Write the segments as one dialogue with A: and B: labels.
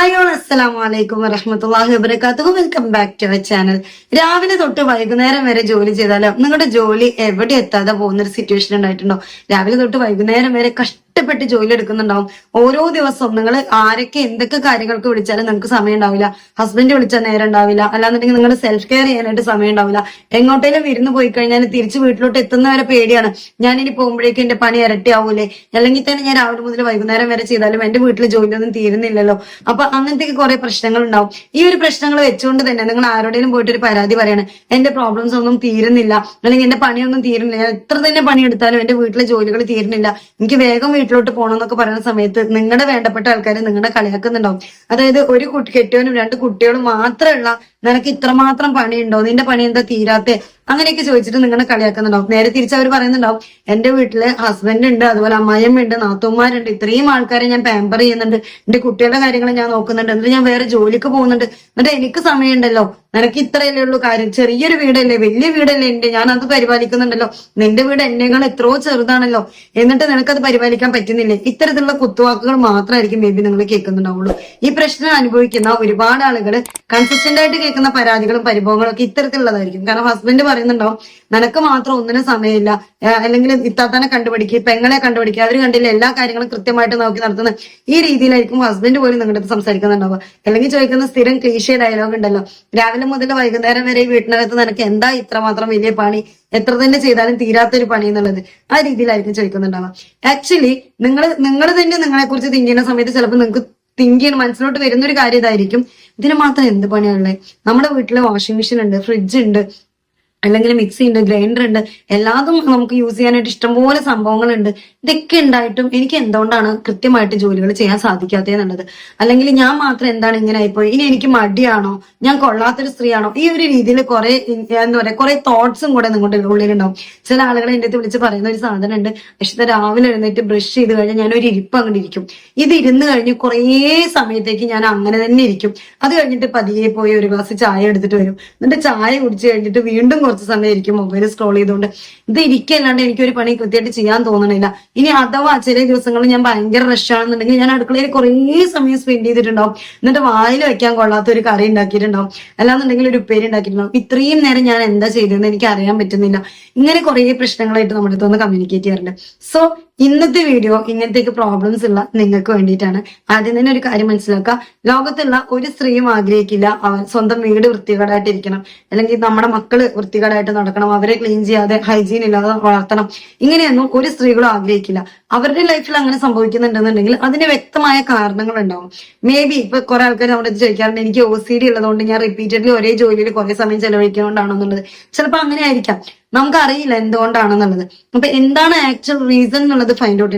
A: Hi all അസ്സലാമു അലൈക്കും വറഹ്മത്തുള്ളാഹി വബറകാതുഹു. Welcome back to our channel രാവിലെ തൊട്ട് വൈകുന്നേരം വരെ ജോലി ചെയ്താലോ നിങ്ങളുടെ ജോലി എവിടെ എത്താതെ പോകുന്ന ഒരു സിറ്റുവേഷൻ ഉണ്ടായിട്ടുണ്ടോ? രാവിലെ തൊട്ട് വൈകുന്നേരം വരെ കഷ്ടപ്പെട്ട് ജോലി എടുക്കുന്നുണ്ടാവും. ഓരോ ദിവസവും നിങ്ങൾ ആരൊക്കെ എന്തൊക്കെ കാര്യങ്ങൾക്ക് വിളിച്ചാലും നിങ്ങൾക്ക് സമയം ഉണ്ടാവില്ല. ഹസ്ബൻഡ് വിളിച്ചാൽ നേരം ഉണ്ടാവില്ല. അല്ലാന്നുണ്ടെങ്കിൽ നിങ്ങൾ സെൽഫ് കെയർ ചെയ്യാനായിട്ട് സമയം ഉണ്ടാവില്ല. എങ്ങോട്ടേലും വിരുന്ന് പോയി കഴിഞ്ഞാൽ തിരിച്ച് വീട്ടിലോട്ട് എത്തുന്നവരെ പേടിയാണ്. ഞാൻ ഇനി പോകുമ്പോഴേക്കും എന്റെ പണി ഇരട്ടി ആവൂലേ? അല്ലെങ്കിൽ തന്നെ ഞാൻ രാവിലെ മുതൽ വൈകുന്നേരം വരെ ചെയ്താലും എന്റെ വീട്ടിൽ ജോലിയൊന്നും തീരുന്നില്ലല്ലോ. അപ്പൊ അങ്ങനത്തെ കുറെ പ്രശ്നങ്ങൾ ഉണ്ടാവും. ഈ ഒരു പ്രശ്നങ്ങൾ വെച്ചുകൊണ്ട് തന്നെ നിങ്ങൾ ആരോടെങ്കിലും പോയിട്ട് ഒരു പരാതി പറയാണ്. എന്റെ പ്രോബ്ലംസ് ഒന്നും തീരുന്നില്ല. അല്ലെങ്കിൽ എന്റെ പണിയൊന്നും തീരുന്നില്ല. എത്ര തന്നെ പണിയെടുത്താലും എന്റെ വീട്ടിലെ ജോലികൾ തീരുന്നില്ല. എനിക്ക് വേഗം വീട്ടിലോട്ട് പോകണം എന്നൊക്കെ പറയുന്ന സമയത്ത് നിങ്ങളുടെ വേണ്ടപ്പെട്ട ആൾക്കാർ നിങ്ങളെ കളിയാക്കുന്നുണ്ടാവും. അതായത് ഒരു കുട്ടി കെട്ടിയവനും രണ്ട് കുട്ടികളും മാത്രമുള്ള നിനക്ക് ഇത്രമാത്രം പണിയുണ്ടോ? നിന്റെ പണി എന്താ തീരാത്തെ? അങ്ങനെയൊക്കെ ചോദിച്ചിട്ട് നിങ്ങളെ കളിയാക്കുന്നുണ്ടാവും. നേരെ തിരിച്ച് അവർ പറയുന്നുണ്ടാവും എന്റെ വീട്ടിൽ ഹസ്ബൻഡ് ഉണ്ട് അതുപോലെ അമ്മായിയമ്മ ഉണ്ട് നാത്തൂമാരുണ്ട് ഇത്രയും ആൾക്കാരെ ഞാൻ പാമ്പർ ചെയ്യുന്നുണ്ട് എന്റെ കുട്ടികളുടെ കാര്യങ്ങൾ ഞാൻ നോക്കുന്നുണ്ട് എന്നിട്ട് ഞാൻ വേറെ ജോലിക്ക് പോകുന്നുണ്ട്. എന്നിട്ട് എനിക്ക് സമയമുണ്ടല്ലോ. നിനക്ക് ഇത്രയല്ലേ ഉള്ളൂ കാര്യം. ചെറിയൊരു വീടല്ലേ വലിയ വീടല്ലേ എന്റെ ഞാൻ അത് പരിപാലിക്കുന്നുണ്ടല്ലോ. നിന്റെ വീട് എന്നേക്കാൾ എത്രയോ ചെറുതാണല്ലോ. എന്നിട്ട് നിനക്കത് പരിപാലിക്കാൻ പറ്റുന്നില്ലേ? ഇത്തരത്തിലുള്ള കുത്തുവാക്കുകൾ മാത്രമായിരിക്കും ബേബി നിങ്ങൾ കേൾക്കുന്നുണ്ടാവുള്ളൂ. ഈ പ്രശ്നം അനുഭവിക്കുന്ന ഒരുപാട് ആളുകൾ കൺസിസ്റ്റന്റ് ആയിട്ട് കേൾക്കുന്ന പരാതികളും പരിഭവങ്ങളും ഒക്കെ ഇത്തരത്തിലുള്ളതായിരിക്കും. കാരണം ഹസ്ബൻഡ് പറയുന്നുണ്ടാവും നിനക്ക് മാത്രം ഒന്നിനും സമയമില്ല. അല്ലെങ്കിൽ ഇത്താത്തനെ കണ്ടുപിടിക്കുക പെങ്ങളെ കണ്ടുപിടിക്കുക അവർ കണ്ടില്ല എല്ലാ കാര്യങ്ങളും കൃത്യമായിട്ട് നോക്കി നടത്തുന്ന ഈ രീതിയിലായിരിക്കും ഹസ്ബൻഡ് പോലും നിങ്ങളുടെ അടുത്ത് സംസാരിക്കുന്നുണ്ടാവുക. അല്ലെങ്കിൽ ചോദിക്കുന്ന സ്ഥിരം ക്ലീശിയ ഡയലോഗ് ഉണ്ടല്ലോ. രാവിലെ മുതൽ വൈകുന്നേരം വരെ വീട്ടിനകത്ത് നിനക്ക് എന്താ ഇത്ര മാത്രം വലിയ പണി? എത്ര തന്നെ ചെയ്താലും തീരാത്തൊരു പണി എന്നുള്ളത് ആ രീതിയിലായിരിക്കും ചോദിക്കുന്നുണ്ടാവുക. ആക്ച്വലി നിങ്ങൾ നിങ്ങൾ തന്നെ നിങ്ങളെ കുറിച്ച് തിങ്ക് ചെയ്യുന്ന സമയത്ത് ചിലപ്പോൾ നിങ്ങൾക്ക് തിങ്ക് മനസ്സിലോട്ട് വരുന്ന ഒരു കാര്യം ഇതായിരിക്കും. ഇതിന് മാത്രം എന്ത് പണിയാണുള്ളത് നമ്മുടെ വീട്ടിൽ വാഷിംഗ് മെഷീൻ ഉണ്ട് ഫ്രിഡ്ജ് ഉണ്ട് അല്ലെങ്കിൽ മിക്സി ഉണ്ട് ഗ്രൈൻഡർ ഉണ്ട് എല്ലാതും നമുക്ക് യൂസ് ചെയ്യാനായിട്ട് ഇഷ്ടംപോലെ സംഭവങ്ങളുണ്ട്. ഇതൊക്കെ ഉണ്ടായിട്ടും എനിക്ക് എന്തുകൊണ്ടാണ് കൃത്യമായിട്ട് ജോലികൾ ചെയ്യാൻ സാധിക്കാത്തതെന്നുള്ളത് അല്ലെങ്കിൽ ഞാൻ മാത്രം എന്താണ് ഇങ്ങനെ ആയിപ്പോയി? ഇനി എനിക്ക് മടിയാണോ? ഞാൻ കൊള്ളാത്തൊരു സ്ത്രീയാണോ? ഈ ഒരു രീതിയിൽ കുറെ എന്താ പറയാ കുറെ തോട്ട്സും കൂടെ നിങ്ങളുടെ ഉള്ളിലുണ്ടാവും ചില ആളുകൾ എന്റെ അടുത്ത് വിളിച്ച് പറയുന്ന ഒരു സാധനം ഉണ്ട് പക്ഷെ രാവിലെ എഴുന്നേറ്റ് ബ്രഷ് ചെയ്ത് കഴിഞ്ഞാൽ ഞാൻ ഒരു ഇരിപ്പ് അങ്ങോട്ട് ഇരിക്കും. ഇത് ഇരുന്ന് കഴിഞ്ഞ് കുറേ സമയത്തേക്ക് ഞാൻ അങ്ങനെ തന്നെ ഇരിക്കും. അത് കഴിഞ്ഞിട്ട് പതിയെ പോയി ഒരു ഗ്ലാസ് ചായ എടുത്തിട്ട് വരും. എന്നിട്ട് ചായ കുടിച്ച് കഴിഞ്ഞിട്ട് വീണ്ടും കുറച്ച് സമയം ഇരിക്കും മൊബൈൽ സ്ക്രോൾ ചെയ്തുകൊണ്ട് ഇത് ഇരിക്കല്ലാണ്ട് എനിക്ക് ഒരു പണി കൃത്യമായിട്ട് ചെയ്യാൻ തോന്നണില്ല. ഇനി അഥവാ ചില ദിവസങ്ങളിൽ ഞാൻ ഭയങ്കര റഷ് ആണെന്നുണ്ടെങ്കിൽ ഞാൻ അടുക്കളയിൽ കുറേ സമയം സ്പെൻഡ് ചെയ്തിട്ടുണ്ടാവും. എന്നിട്ട് വായിൽ വെക്കാൻ കൊള്ളാത്ത ഒരു കറി ഉണ്ടാക്കിയിട്ടുണ്ടാവും. അല്ലാന്നുണ്ടെങ്കിൽ ഒരു ഉപ്പേരി ഉണ്ടാക്കിയിട്ടുണ്ടാവും. ഇത്രയും നേരം ഞാൻ എന്താ ചെയ്തതെന്ന് എനിക്ക് അറിയാൻ പറ്റുന്നില്ല. ഇങ്ങനെ കുറേ പ്രശ്നങ്ങളായിട്ട് നമ്മുടെ അടുത്ത് കമ്മ്യൂണിക്കേറ്റ് ചെയ്യാറുണ്ട്. സോ ഇന്നത്തെ വീഡിയോ ഇങ്ങനത്തേക്ക് പ്രോബ്ലംസ് ഉള്ള നിങ്ങൾക്ക് വേണ്ടിയിട്ടാണ്. ആദ്യം തന്നെ ഒരു കാര്യം മനസ്സിലാക്കുക. ലോകത്തുള്ള ഒരു സ്ത്രീയും ആഗ്രഹിക്കില്ല. അവൻ സ്വന്തം വീട് വൃത്തികേടായിട്ടിരിക്കണം. അല്ലെങ്കിൽ നമ്മുടെ മക്കൾ വൃത്തികേടായിട്ട് നടക്കണം. അവരെ ക്ലീൻ ചെയ്യാതെ ഹൈജീൻ ഇല്ലാതെ വളർത്തണം. ഇങ്ങനെയൊന്നും ഒരു സ്ത്രീകളും ആഗ്രഹിക്കില്ല. അവരുടെ ലൈഫിൽ അങ്ങനെ സംഭവിക്കുന്നുണ്ടെന്നുണ്ടെങ്കിൽ അതിന് വ്യക്തമായ കാരണങ്ങൾ ഉണ്ടാവും. മേ ബി ഇപ്പൊ കുറെ ആൾക്കാർ നമ്മുടെ ചോദിക്കാറുണ്ട് എനിക്ക് ഒ സി ഡി ഉള്ളതുകൊണ്ട് ഞാൻ റിപ്പീറ്റഡ്ലി ഒരേ ജോലിയിൽ കുറെ സമയം ചെലവഴിക്കുന്നതുകൊണ്ടാണെന്നുള്ളത് ചിലപ്പോൾ അങ്ങനെ ആയിരിക്കാം. നമുക്കറിയില്ല എന്തുകൊണ്ടാണെന്നുള്ളത്. അപ്പൊ എന്താണ് ആക്ച്വൽ റീസൺ എന്നുള്ളത് ഫൈൻഡ് ഔട്ട്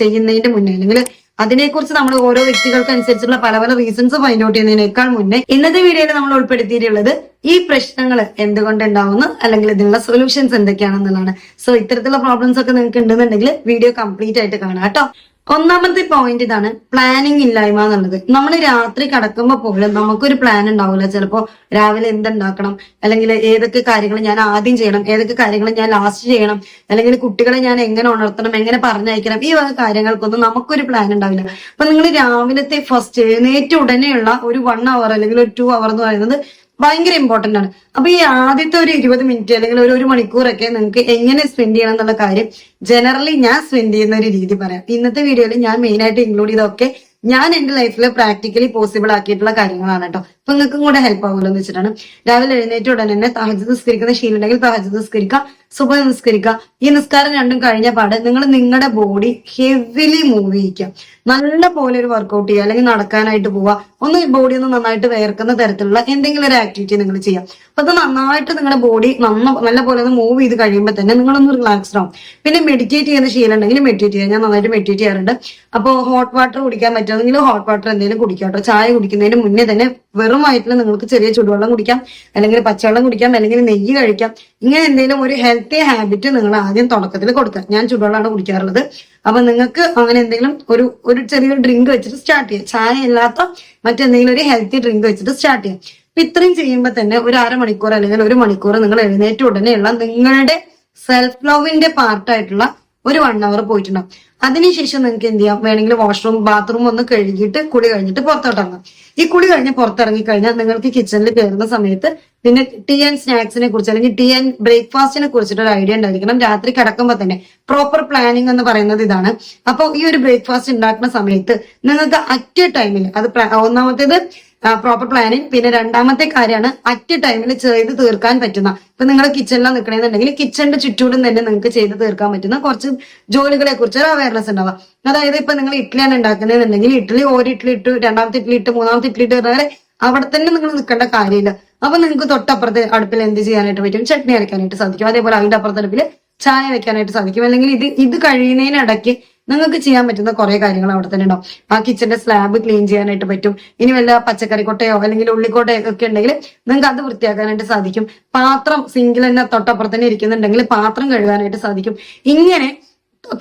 A: ചെയ്യുന്നതിന്റെ മുന്നേ അല്ലെങ്കിൽ അതിനെക്കുറിച്ച് നമ്മൾ ഓരോ വ്യക്തികൾക്ക് അനുസരിച്ചുള്ള പല പല റീസൺസ് ഫൈൻഡ് ഔട്ട് ചെയ്യുന്നതിനേക്കാൾ മുന്നേ ഇന്നത്തെ വീഡിയോയിൽ നമ്മൾ ഉൾപ്പെടുത്തിയിട്ടുള്ളത് ഈ പ്രശ്നങ്ങൾ എന്തുകൊണ്ട് ഉണ്ടാവുന്നു അല്ലെങ്കിൽ ഇതിനുള്ള സൊല്യൂഷൻസ് എന്തൊക്കെയാണെന്നുള്ളതാണ്. സോ ഇത്തരത്തിലുള്ള പ്രോബ്ലംസ് ഒക്കെ നിങ്ങൾക്ക് ഉണ്ടെന്നുണ്ടെങ്കിൽ വീഡിയോ കംപ്ലീറ്റ് ആയിട്ട് കാണാം കേട്ടോ. ഒന്നാമത്തെ പോയിന്റ് ഇതാണ് പ്ലാനിങ് ഇല്ലായ്മ എന്നുള്ളത്. നമ്മൾ രാത്രി കിടക്കുമ്പോൾ പോലും നമുക്കൊരു പ്ലാൻ ഉണ്ടാവില്ല ചിലപ്പോ രാവിലെ എന്തുണ്ടാക്കണം? അല്ലെങ്കിൽ ഏതൊക്കെ കാര്യങ്ങൾ ഞാൻ ആദ്യം ചെയ്യണം? ഏതൊക്കെ കാര്യങ്ങൾ ഞാൻ ലാസ്റ്റ് ചെയ്യണം? അല്ലെങ്കിൽ കുട്ടികളെ ഞാൻ എങ്ങനെ ഉണർത്തണം? എങ്ങനെ പറഞ്ഞയക്കണം? ഈ വക കാര്യങ്ങൾക്കൊന്നും നമുക്കൊരു പ്ലാൻ ഉണ്ടാവില്ല. അപ്പൊ നിങ്ങൾ രാവിലത്തെ ഫസ്റ്റ് എഴുന്നേറ്റ് ഉടനെയുള്ള ഒരു വൺ അവർ അല്ലെങ്കിൽ ഒരു ടു അവർ എന്ന് പറയുന്നത് ഭയങ്കര ഇമ്പോർട്ടന്റ് ആണ്. അപ്പൊ ഈ ആദ്യത്തെ ഒരു ഇരുപത് മിനിറ്റ് അല്ലെങ്കിൽ ഒരു ഒരു മണിക്കൂറൊക്കെ നിങ്ങൾക്ക് എങ്ങനെ സ്പെൻഡ് ചെയ്യണം എന്നുള്ള കാര്യം ജനറലി ഞാൻ സ്പെൻഡ് ചെയ്യുന്ന ഒരു രീതി പറയാം. ഇന്നത്തെ വീഡിയോയിൽ ഞാൻ മെയിൻ ആയിട്ട് ഇൻക്ലൂഡ് ചെയ്തൊക്കെ ഞാൻ എന്റെ ലൈഫിൽ പ്രാക്ടിക്കലി പോസിബിൾ ആക്കിയിട്ടുള്ള കാര്യങ്ങളാണ് കേട്ടോ അപ്പൊ നിങ്ങൾക്കും കൂടെ ഹെൽപ്പ് ആവുമല്ലോ എന്ന് വെച്ചിട്ടാണ്. രാവിലെ എഴുന്നേറ്റ് ഉടനെ തന്നെ തഹജ് നിസ്കരിക്കുന്ന ശീലുണ്ടെങ്കിൽ തഹജ് നിസ്കരിക്കുക സുബ നിസ്കരിക്കുക. ഈ നിസ്കാരം രണ്ടും കഴിഞ്ഞ പാട് നിങ്ങൾ നിങ്ങളുടെ ബോഡി ഹെവിലി മൂവ് ചെയ്യിക്കുക. നല്ല പോലെ ഒരു വർക്കൗട്ട് ചെയ്യുക അല്ലെങ്കിൽ നടക്കാനായിട്ട് പോവുക. ഒന്ന് ബോഡി ഒന്ന് നന്നായിട്ട് വേർക്കുന്ന തരത്തിലുള്ള എന്തെങ്കിലും ഒരു ആക്ടിവിറ്റി നിങ്ങൾ ചെയ്യാം അപ്പൊ അത് നന്നായിട്ട് നിങ്ങളുടെ ബോഡി നന്ന നല്ല പോലെ ഒന്ന് മൂവ് ചെയ്ത് കഴിയുമ്പോൾ തന്നെ നിങ്ങളൊന്ന് റിലാക്സ്ഡ് ആവും. പിന്നെ മെഡിറ്റേറ്റ് ചെയ്യുന്ന ശീലം ഉണ്ടെങ്കിൽ മെഡിറ്റേറ്റ് ചെയ്യാം ഞാൻ നന്നായിട്ട് മെഡിറ്റേറ്റ് ചെയ്യാറുണ്ട്. അപ്പോൾ ഹോട്ട് വാട്ടർ കുടിക്കാൻ പറ്റുമെങ്കിൽ ഹോട്ട് വാട്ടർ എന്തെങ്കിലും കുടിക്കാം കേട്ടോ. ചായ കുടിക്കുന്നതിന് മുന്നേ തന്നെ വെറുമായിട്ടുള്ള നിങ്ങൾക്ക് ചെറിയ ചൂടുവെള്ളം കുടിക്കാം. അല്ലെങ്കിൽ പച്ചവെള്ളം കുടിക്കാം. അല്ലെങ്കിൽ നെയ്യ് കഴിക്കാം. ഇങ്ങനെ എന്തെങ്കിലും ഒരു ഹെൽത്തി ഹാബിറ്റ് നിങ്ങൾ ആദ്യം തുടക്കത്തിൽ കൊടുക്കുക. ഞാൻ ചുടുവെള്ളമാണ് കുടിക്കാറുള്ളത്. അപ്പൊ നിങ്ങൾക്ക് അങ്ങനെ എന്തെങ്കിലും ഒരു ഒരു ചെറിയൊരു ഡ്രിങ്ക് വെച്ചിട്ട് സ്റ്റാർട്ട് ചെയ്യാം. ചായ ഇല്ലാത്ത മറ്റെന്തെങ്കിലും ഒരു ഹെൽത്തി ഡ്രിങ്ക് വെച്ചിട്ട് സ്റ്റാർട്ട് ചെയ്യാം. അപ്പൊ ഇത്രയും ചെയ്യുമ്പോൾ തന്നെ ഒരു അരമണിക്കൂർ അല്ലെങ്കിൽ ഒരു മണിക്കൂർ നിങ്ങൾ എഴുന്നേറ്റ് ഉടനെയുള്ള നിങ്ങളുടെ സെൽഫ് ലവിന്റെ പാർട്ടായിട്ടുള്ള ഒരു വൺ അവർ പോയിട്ടുണ്ടാവും. അതിനുശേഷം നിങ്ങൾക്ക് എന്ത് ചെയ്യാം? വേണമെങ്കിൽ വാഷ്റൂം ബാത്റൂം ഒന്ന് കഴുകിയിട്ട് കുളി കഴിഞ്ഞിട്ട് പുറത്തോട്ടിറങ്ങാം. ഈ കുളി കഴിഞ്ഞ് പുറത്തിറങ്ങി കഴിഞ്ഞാൽ നിങ്ങൾക്ക് കിച്ചണിൽ കയറുന്ന സമയത്ത് പിന്നെ ടീ ആൻഡ് സ്നാക്സിനെ കുറിച്ച് അല്ലെങ്കിൽ ടീ ആൻഡ് ബ്രേക്ക്ഫാസ്റ്റിനെ കുറിച്ചിട്ട് ഒരു ഐഡിയ ഉണ്ടായിരിക്കണം. രാത്രി കിടക്കുമ്പോൾ തന്നെ പ്രോപ്പർ പ്ലാനിങ് എന്ന് പറയുന്നത് ഇതാണ്. അപ്പോൾ ഈ ഒരു ബ്രേക്ക്ഫാസ്റ്റ് ഉണ്ടാക്കുന്ന സമയത്ത് നിങ്ങൾക്ക് അറ്റ് ടൈമിൽ അത് ഒന്നാമത്തേത് പ്രോപ്പർ പ്ലാനിങ് പിന്നെ രണ്ടാമത്തെ കാര്യമാണ് അറ്റ് ടൈമിൽ ചെയ്ത് തീർക്കാൻ പറ്റുന്ന. ഇപ്പൊ നിങ്ങൾ കിച്ചണിലാണ് നിൽക്കണമെന്നുണ്ടെങ്കിൽ കിച്ചണിന്റെ ചുറ്റൂടും തന്നെ നിങ്ങൾക്ക് ചെയ്ത് തീർക്കാൻ പറ്റുന്ന കുറച്ച് ജോലികളെ കുറിച്ച് ഒരു അവയർനെസ് ഉണ്ടാവുക. അതായത് ഇപ്പൊ നിങ്ങൾ ഇഡ്ഡലിയാണ് ഉണ്ടാക്കുന്നതെന്നുണ്ടെങ്കിൽ ഇഡ്ഡലി ഒരു ഇഡ്ഡലി ഇട്ടു രണ്ടാമത്തെ ഇഡ്ഡലി ഇട്ട് മൂന്നാമത്തെ ഇഡ്ഡലി ഇട്ട് വരെ അവിടെ തന്നെ നിങ്ങൾ നിൽക്കേണ്ട കാര്യമില്ല. അപ്പൊ നിങ്ങൾക്ക് തൊട്ടപ്പുറത്ത് അടുപ്പിൽ എന്ത് ചെയ്യാനായിട്ട് പറ്റും? ചട്നി അരയ്ക്കാനായിട്ട് സാധിക്കും. അതേപോലെ അതിന്റെ അപ്പുറത്തെ അടുപ്പിൽ ചായ വെക്കാനായിട്ട് സാധിക്കും. അല്ലെങ്കിൽ ഇത് ഇത് കഴിയുന്നതിനിടയ്ക്ക് നിങ്ങൾക്ക് ചെയ്യാൻ പറ്റുന്ന കുറെ കാര്യങ്ങൾ അവിടെ തന്നെ ഉണ്ടാവും. ആ കിച്ചന്റെ സ്ലാബ് ക്ലീൻ ചെയ്യാനായിട്ട് പറ്റും. ഇനി വല്ല പച്ചക്കറി കൊട്ടയോ അല്ലെങ്കിൽ ഉള്ളിക്കോട്ടയോ ഒക്കെ ഉണ്ടെങ്കിൽ നിങ്ങൾക്ക് അത് വൃത്തിയാക്കാനായിട്ട് സാധിക്കും. പാത്രം സിങ്കിൽ തന്നെ തൊട്ടപ്പുറത്ത് തന്നെ ഇരിക്കുന്നുണ്ടെങ്കിൽ പാത്രം കഴുകാനായിട്ട് സാധിക്കും. ഇങ്ങനെ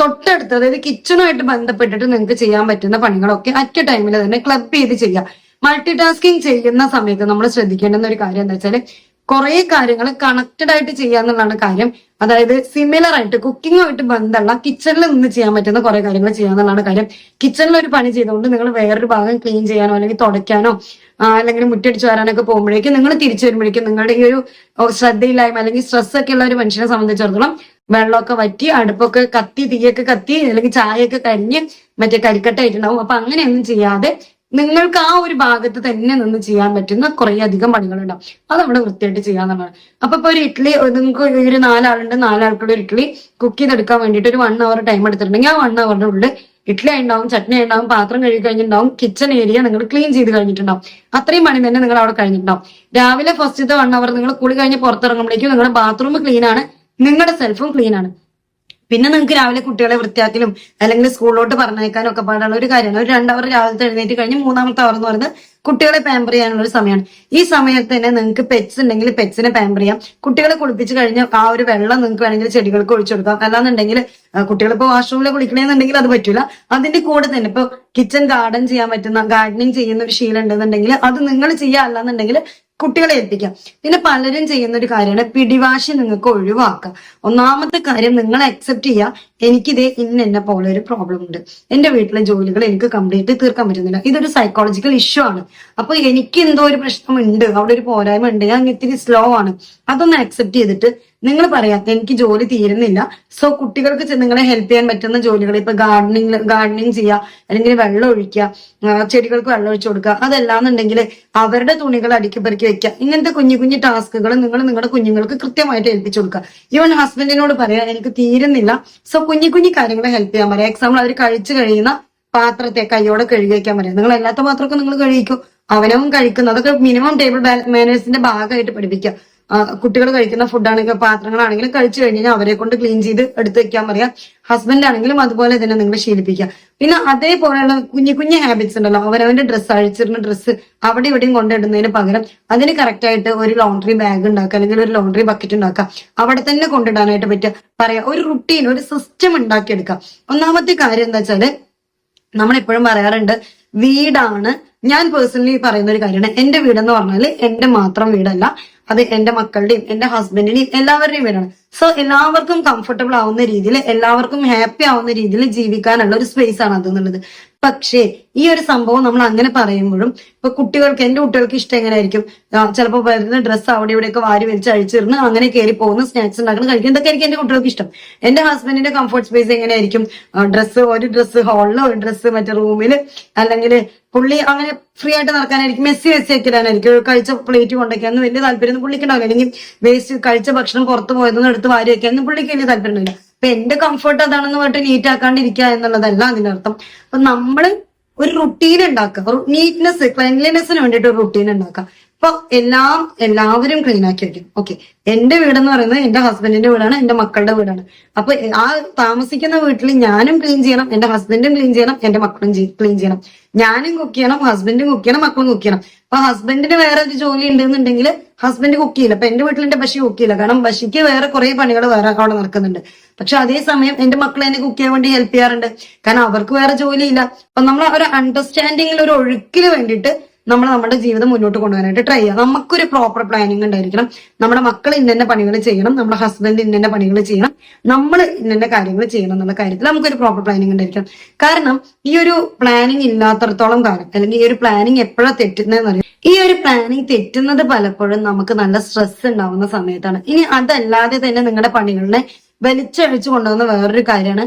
A: തൊട്ടടുത്ത് അതായത് കിച്ചണുമായിട്ട് ബന്ധപ്പെട്ടിട്ട് നിങ്ങൾക്ക് ചെയ്യാൻ പറ്റുന്ന പണികളൊക്കെ അറ്റ് ടൈമിൽ തന്നെ ക്ലബ് ചെയ്ത് ചെയ്യാം. മൾട്ടി ടാസ്കിങ് ചെയ്യുന്ന സമയത്ത് നമ്മൾ ശ്രദ്ധിക്കേണ്ടുന്ന ഒരു കാര്യം എന്താ വെച്ചാൽ കുറെ കാര്യങ്ങൾ കണക്റ്റഡ് ആയിട്ട് ചെയ്യാന്നുള്ളതാണ് കാര്യം. അതായത് സിമിലർ ആയിട്ട് കുക്കിങ്ങുമായിട്ട് ബന്ധമുള്ള കിച്ചണിൽ നിന്ന് ചെയ്യാൻ പറ്റുന്ന കുറെ കാര്യങ്ങൾ ചെയ്യാന്നുള്ളതാണ് കാര്യം. കിച്ചണിൽ ഒരു പണി ചെയ്തുകൊണ്ട് നിങ്ങൾ വേറൊരു ഭാഗം ക്ലീൻ ചെയ്യാനോ അല്ലെങ്കിൽ തുടയ്ക്കാനോ അല്ലെങ്കിൽ മുറ്റടിച്ചു വരാനൊക്കെ പോകുമ്പോഴേക്കും നിങ്ങൾ തിരിച്ചു വരുമ്പോഴേക്കും നിങ്ങളുടെ ഈ ഒരു ശ്രദ്ധയില്ലായ്മ അല്ലെങ്കിൽ സ്ട്രെസ് ഒക്കെ ഉള്ള ഒരു മനുഷ്യനെ സംബന്ധിച്ചിടത്തോളം വെള്ളമൊക്കെ വറ്റി അടുപ്പൊക്കെ കത്തി തീയൊക്കെ കത്തി അല്ലെങ്കിൽ ചായയൊക്കെ കരിഞ്ഞ് മറ്റേ കരിക്കട്ടായിട്ടുണ്ടാവും അപ്പൊ അങ്ങനെയൊന്നും ചെയ്യാതെ നിങ്ങൾക്ക് ആ ഒരു ഭാഗത്ത് തന്നെ നിന്ന് ചെയ്യാൻ പറ്റുന്ന കുറേ അധികം പണികളുണ്ടാവും. അത് അവിടെ വൃത്തിയായിട്ട് ചെയ്യാന്നുള്ളതാണ്. അപ്പൊ ഇപ്പൊ ഒരു ഇഡ്ഡലി നിങ്ങൾക്ക് ഒരു നാലാളുണ്ട് നാലാൾക്കുള്ള ഒരു ഇഡ്ഡലി കുക്ക് ചെയ്തെടുക്കാൻ വേണ്ടിയിട്ട് ഒരു വൺ അവർ ടൈം എടുത്തിട്ടുണ്ടെങ്കിൽ ആ വൺ അവറിന്റെ ഉള്ളിൽ ഇഡ്ഡലി ഉണ്ടാവും ചട്നി ഉണ്ടാവും പാത്രം കഴുകി കഴിഞ്ഞിട്ടുണ്ടാവും കിച്ചൺ ഏരിയ നിങ്ങൾ ക്ലീൻ ചെയ്ത് കഴിഞ്ഞിട്ടുണ്ടാവും. അത്രയും പണി തന്നെ നിങ്ങൾ അവിടെ കഴിഞ്ഞിട്ടുണ്ടാവും. രാവിലെ ഫസ്റ്റത്തെ വൺ അവർ നിങ്ങൾ കുളി കഴിഞ്ഞ് പുറത്തിറങ്ങുമ്പോഴേക്കും നിങ്ങളുടെ ബാത്റൂം ക്ലീൻ ആണ് നിങ്ങളുടെ സെൽഫും ക്ലീൻ ആണ്. പിന്നെ നിങ്ങൾക്ക് രാവിലെ കുട്ടികളെ വൃത്തിയാക്കലും അല്ലെങ്കിൽ സ്കൂളിലോട്ട് പറഞ്ഞേക്കാനും ഒക്കെ പാടുള്ള ഒരു കാര്യമാണ്. ഒരു രണ്ടവർ രാവിലെ എഴുന്നേറ്റ് കഴിഞ്ഞ് മൂന്നാമത്തെ അവർ എന്ന് പറയുന്നത് കുട്ടികളെ പാമ്പർ ചെയ്യാനുള്ള ഒരു സമയമാണ്. ഈ സമയത്ത് തന്നെ നിങ്ങൾക്ക് പെറ്റ്സ് ഉണ്ടെങ്കിൽ പെറ്റ്സിനെ പാമ്പർ ചെയ്യാം. കുട്ടികളെ കുളിപ്പിച്ച് കഴിഞ്ഞ് ആ ഒരു വെള്ളം നിങ്ങൾക്ക് വേണമെങ്കിൽ ചെടികൾക്ക് ഒഴിച്ചു കൊടുക്കാം. അല്ലാന്നുണ്ടെങ്കിൽ കുട്ടികൾ വാഷ്റൂമിൽ കുളിക്കണമെന്നുണ്ടെങ്കിൽ അത് പറ്റൂല. അതിന്റെ കൂടെ തന്നെ ഇപ്പൊ കിച്ചൺ ഗാർഡൻ ചെയ്യാൻ പറ്റുന്ന ഗാർഡനിങ് ചെയ്യുന്ന ഒരു ശീലം ഉണ്ടെന്നുണ്ടെങ്കിൽ അത് നിങ്ങൾ ചെയ്യാ. അല്ലാന്നുണ്ടെങ്കിൽ കുട്ടികളെ ഏൽപ്പിക്കാം പിന്നെ പലരും ചെയ്യുന്ന ഒരു കാര്യമാണ് പിടിവാശി നിങ്ങൾക്ക് ഒഴിവാക്കുക ഒന്നാമത്തെ കാര്യം നിങ്ങൾ അക്സെപ്റ്റ് ചെയ്യുക എനിക്കിതേ ഇന്ന് എന്നെ പോലെ ഒരു പ്രോബ്ലം ഉണ്ട്. എന്റെ വീട്ടിലെ ജോലികൾ എനിക്ക് കംപ്ലീറ്റ് തീർക്കാൻ പറ്റുന്നില്ല. ഇതൊരു സൈക്കോളജിക്കൽ ഇഷ്യൂ ആണ്. അപ്പൊ എനിക്ക് എന്തോ ഒരു പ്രശ്നമുണ്ട്. അവിടെ ഒരു പോരായ്മ ഉണ്ട്. ഞാൻ ഇത്തിരി സ്ലോ ആണ്. അതൊന്ന് അക്സെപ്റ്റ് ചെയ്തിട്ട് നിങ്ങൾ പറയാം എനിക്ക് ജോലി തീരുന്നില്ല. സോ കുട്ടികൾക്ക് നിങ്ങളെ ഹെൽപ്പ് ചെയ്യാൻ പറ്റുന്ന ജോലികൾ ഇപ്പൊ ഗാർഡനിങ് ഗാർഡനിങ് ചെയ്യുക അല്ലെങ്കിൽ വെള്ളം ഒഴിക്കുക ചെടികൾക്ക് വെള്ളം ഒഴിച്ചു കൊടുക്കുക അതല്ലാന്നുണ്ടെങ്കിൽ അവരുടെ തുണികൾ അടുക്കി പെറുക്കി വെക്കുക. ഇങ്ങനത്തെ കുഞ്ഞു കുഞ്ഞു ടാസ്കുകൾ നിങ്ങൾ നിങ്ങളുടെ കുഞ്ഞുങ്ങൾക്ക് കൃത്യമായിട്ട് ഏൽപ്പിച്ചു കൊടുക്കുക. ഈവൻ ഹസ്ബൻഡിനോട് പറയാം എനിക്ക് തീരുന്നില്ല. സോ കുഞ്ഞു കുഞ്ഞു കാര്യങ്ങൾ ഹെൽപ്പ് ചെയ്യാൻ പറയാം. എക്സാമ്പിൾ അവർ കഴിച്ചു കഴിയുന്ന പാത്രത്തെ കൈയോടെ കഴുകി വയ്ക്കാൻ പറയാം. നിങ്ങൾ അല്ലാത്ത പാത്രമൊക്കെ നിങ്ങൾ കഴിക്കും അവനവും കഴിക്കുന്നു അതൊക്കെ മിനിമം ടേബിൾ മാനേഴ്സിന്റെ ഭാഗമായിട്ട് പഠിപ്പിക്കുക. കുട്ടികൾ കഴിക്കുന്ന ഫുഡാണെങ്കിൽ പാത്രങ്ങളാണെങ്കിലും കഴിച്ചു കഴിഞ്ഞാൽ അവരെ കൊണ്ട് ക്ലീൻ ചെയ്ത് എടുത്ത് വെക്കാൻ പറയാം. ഹസ്ബൻഡ് ആണെങ്കിലും അതുപോലെ തന്നെ നിങ്ങൾ ശീലിപ്പിക്കുക പിന്നെ അതേപോലെയുള്ള കുഞ്ഞു കുഞ്ഞു ഹാബിറ്റ്സ് ഉണ്ടല്ലോ. അവരവന്റെ ഡ്രസ്സ് അഴിച്ചിരുന്ന ഡ്രസ്സ് അവിടെ ഇവിടെയും കൊണ്ടിടുന്നതിന് പകരം അതിന് കറക്റ്റ് ആയിട്ട് ഒരു ലോണ്ടറി ബാഗ് ഉണ്ടാക്കുക അല്ലെങ്കിൽ ഒരു ലോണ്ടറി ബക്കറ്റ് ഉണ്ടാക്കുക. അവിടെ തന്നെ കൊണ്ടിടാനായിട്ട് പറ്റുക. പറയാം ഒരു റുട്ടീൻ ഒരു സിസ്റ്റം ഉണ്ടാക്കിയെടുക്കുക. ഒന്നാമത്തെ കാര്യം എന്താ വെച്ചാൽ നമ്മൾ എപ്പോഴും പറയാറുണ്ട് വീടാണ്. ഞാൻ പേഴ്സണലി പറയുന്ന ഒരു കാര്യമാണ്. എന്റെ വീടെന്ന് പറഞ്ഞാൽ എന്റെ മാത്രം വീടല്ല. അത് എന്റെ മക്കളുടെയും എന്റെ ഹസ്ബൻഡിന്റെയും എല്ലാവരുടെയും വീടാണ് സോ എല്ലാവർക്കും കംഫർട്ടബിൾ ആവുന്ന രീതിയിൽ എല്ലാവർക്കും ഹാപ്പി ആവുന്ന രീതിയിൽ ജീവിക്കാനുള്ള ഒരു സ്പേസ് ആണ് അത് എന്നുള്ളത്. പക്ഷേ ഈ ഒരു സംഭവം നമ്മൾ അങ്ങനെ പറയുമ്പോഴും ഇപ്പൊ കുട്ടികൾക്ക് എന്റെ കുട്ടികൾക്ക് ഇഷ്ടം എങ്ങനെയായിരിക്കും? ചിലപ്പോൾ വരുന്ന ഡ്രസ്സ് അവിടെ ഇവിടെയൊക്കെ വാരി വലിച്ച് അഴിച്ചിരുന്ന് അങ്ങനെ കയറി പോകുന്ന സ്നാക്സ് ഉണ്ടാക്കുന്ന കഴിക്കും. ഇതൊക്കെ എന്റെ കുട്ടികൾക്ക് ഇഷ്ടം. എന്റെ ഹസ്ബൻഡിന്റെ കംഫർട്ട് സ്പേസ് എങ്ങനെയായിരിക്കും? ഡ്രസ്സ് ഒരു ഡ്രസ്സ് ഹാളിൽ ഒരു ഡ്രസ്സ് മറ്റേ റൂമിൽ അല്ലെങ്കിൽ പുള്ളി അങ്ങനെ ഫ്രീ ആയിട്ട് നടക്കാനായിരിക്കും മെസ്സി മെസ്സി വെക്കലാനായിരിക്കും കഴിച്ച പ്ലേറ്റ് കൊണ്ടൊക്കെയാന്ന് വലിയ താല്പര്യം പുള്ളിക്ക് ഉണ്ടാവില്ല. അല്ലെങ്കിൽ വേസ്റ്റ് കഴിച്ച ഭക്ഷണം പുറത്ത് പോയതൊന്നും എടുത്ത് വാരി വെക്കാന്ന് പുള്ളിക്ക് വലിയ താല്പര്യം ഉണ്ടാവില്ല അപ്പൊ എന്റെ കംഫർട്ട് അതാണെന്ന് പറഞ്ഞിട്ട് നീറ്റ് ആക്കാണ്ടിരിക്കുക എന്നുള്ളതല്ല അതിനർത്ഥം. അപ്പൊ നമ്മൾ ഒരു റുട്ടീൻ ഉണ്ടാക്കുക നീറ്റ്നെസ് ക്ലീൻലിനെസ്സിന് വേണ്ടിയിട്ട് ഒരു റുട്ടീൻ ഉണ്ടാക്കുക അപ്പൊ എല്ലാം എല്ലാവരും ക്ലീൻ ആക്കി വെക്കും ഓക്കെ എന്റെ വീടെന്ന് പറയുന്നത് എന്റെ ഹസ്ബൻഡിന്റെ വീടാണ് എന്റെ മക്കളുടെ വീടാണ്. അപ്പൊ ആ താമസിക്കുന്ന വീട്ടിൽ ഞാനും ക്ലീൻ ചെയ്യണം എന്റെ ഹസ്ബൻഡും ക്ലീൻ ചെയ്യണം എന്റെ മക്കളും ക്ലീൻ ചെയ്യണം. ഞാനും കുക്ക് ചെയ്യണം ഹസ്ബൻഡും കുക്ക് ചെയ്യണം മക്കളും കുക്ക് ചെയ്യണം. അപ്പൊ ഹസ്ബൻഡിന് വേറെ ഒരു ജോലി ഉണ്ടെന്നുണ്ടെങ്കിൽ ഹസ്ബൻഡ് കുക്ക് ചെയ്യില്ല. അപ്പൊ എന്റെ വീട്ടിൽ എന്റെ ബഷി കുക്ക് ചെയ്യില്ല. കാരണം ബഷിക്ക് വേറെ കുറെ പണികൾ വേറെ അവിടെ നടക്കുന്നുണ്ട്. പക്ഷെ അതേസമയം എന്റെ മക്കൾ എന്നെ കുക്ക് ചെയ്യാൻ വേണ്ടി ഹെൽപ്പ് ചെയ്യാറുണ്ട്. കാരണം അവർക്ക് വേറെ ജോലിയില്ല അപ്പൊ നമ്മൾ ഒരു അണ്ടർസ്റ്റാൻഡിങ്ങിൽ ഒരു ഒഴുക്കിന് വേണ്ടിയിട്ട് നമ്മൾ നമ്മുടെ ജീവിതം മുന്നോട്ട് കൊണ്ടുപോകാനായിട്ട് ട്രൈ ചെയ്യുക നമുക്കൊരു പ്രോപ്പർ പ്ലാനിങ് ഉണ്ടായിരിക്കണം. നമ്മുടെ മക്കൾ ഇന്നെ പണികൾ ചെയ്യണം. നമ്മുടെ ഹസ്ബൻഡ് ഇന്നെ പണികൾ ചെയ്യണം. നമ്മൾ ഇന്നെ കാര്യങ്ങൾ ചെയ്യണം എന്നുള്ള കാര്യത്തിൽ നമുക്കൊരു പ്രോപ്പർ പ്ലാനിങ് ഉണ്ടായിരിക്കണം. കാരണം ഈ ഒരു പ്ലാനിങ് ഇല്ലാത്തടത്തോളം കാലം അല്ലെങ്കിൽ ഈ ഒരു പ്ലാനിങ് എപ്പോഴാണ് തെറ്റുന്നതെന്ന് അറിയാം. ഈ ഒരു പ്ലാനിങ് തെറ്റുന്നത് പലപ്പോഴും നമുക്ക് നല്ല സ്ട്രെസ് ഉണ്ടാവുന്ന സമയത്താണ്. ഇനി അതല്ലാതെ തന്നെ നിങ്ങളുടെ പണികളിനെ വലിച്ചഴിച്ചു കൊണ്ടുപോകുന്ന വേറൊരു കാര്യമാണ്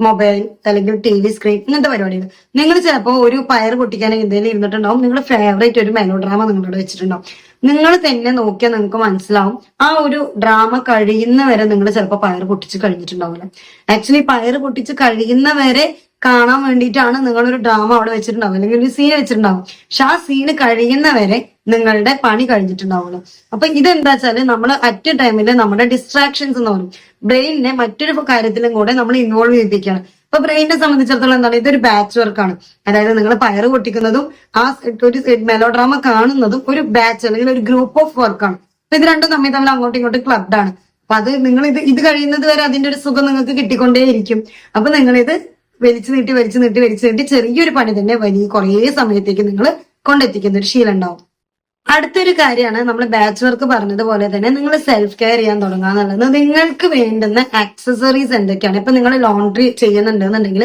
A: മൊബൈൽ അല്ലെങ്കിൽ ടി വി സ്ക്രീൻ ഇങ്ങനത്തെ പരിപാടികൾ. നിങ്ങൾ ചിലപ്പോൾ ഒരു പയർ പൊട്ടിക്കാൻ എന്തെങ്കിലും ഇരുന്നിട്ടുണ്ടാവും. നിങ്ങളുടെ ഫേവറേറ്റ് ഒരു മെലോ ഡ്രാമ നിങ്ങളോട് വെച്ചിട്ടുണ്ടാവും. നിങ്ങൾ തന്നെ നോക്കിയാൽ നിങ്ങൾക്ക് മനസ്സിലാവും. ആ ഒരു ഡ്രാമ കഴിയുന്ന വരെ നിങ്ങൾ ചിലപ്പോൾ പയർ പൊട്ടിച്ച് കഴിഞ്ഞിട്ടുണ്ടാവില്ല. ആക്ച്വലി പയർ പൊട്ടിച്ച് കഴിയുന്ന വരെ കാണാൻ വേണ്ടിയിട്ടാണ് നിങ്ങളൊരു ഡ്രാമ അവിടെ വെച്ചിട്ടുണ്ടാവും അല്ലെങ്കിൽ ഒരു സീൻ വെച്ചിട്ടുണ്ടാവും പക്ഷെ ആ സീന് കഴിയുന്നവരെ നിങ്ങളുടെ പണി കഴിഞ്ഞിട്ടുണ്ടാവുള്ളൂ. അപ്പൊ ഇതെന്താ വെച്ചാൽ നമ്മൾ അറ്റ് ടൈമിൽ നമ്മുടെ ഡിസ്ട്രാക്ഷൻസ് എന്ന് പറയും. ബ്രെയിനിനെ മറ്റൊരു കാര്യത്തിലും കൂടെ നമ്മൾ ഇൻവോൾവ് ചെയ്യിപ്പിക്കുകയാണ്. അപ്പൊ ബ്രെയിനെ സംബന്ധിച്ചിടത്തോളം എന്താണ്? ഇതൊരു ബാച്ച് വർക്കാണ് അതായത് നിങ്ങൾ പയറ് പൊട്ടിക്കുന്നതും ആ ഒരു മെലോ ഡ്രാമ കാണുന്നതും ഒരു ബാച്ച് അല്ലെങ്കിൽ ഒരു ഗ്രൂപ്പ് ഓഫ് വർക്കാണ് അപ്പൊ ഇത് രണ്ടും തമ്മിൽ തമ്മിൽ അങ്ങോട്ടും ഇങ്ങോട്ടും ക്ലബ്ഡാണ് അപ്പൊ അത് നിങ്ങൾ ഇത് ഇത് കഴിയുന്നത് വരെ അതിന്റെ ഒരു സുഖം നിങ്ങൾക്ക് കിട്ടിക്കൊണ്ടേയിരിക്കും. അപ്പൊ നിങ്ങളിത് വലിച്ചു നീട്ടി വലിച്ചു നീട്ടി വലിച്ചു നീട്ടി ചെറിയൊരു പണി തന്നെ വലിയ കുറേ സമയത്തേക്ക് നിങ്ങൾ കൊണ്ടെത്തിക്കുന്ന ഒരു ശീലം ഉണ്ടാവും. അടുത്തൊരു കാര്യമാണ് നമ്മൾ ബാച്ച് വർക്ക് പറഞ്ഞതുപോലെ തന്നെ നിങ്ങൾ സെൽഫ് കെയർ ചെയ്യാൻ തുടങ്ങുക എന്നുള്ളത്. നിങ്ങൾക്ക് വേണ്ടുന്ന ആക്സസറീസ് എന്തൊക്കെയാണ്? ഇപ്പൊ നിങ്ങൾ ലോണ്ടറി ചെയ്യുന്നുണ്ടെന്നുണ്ടെങ്കിൽ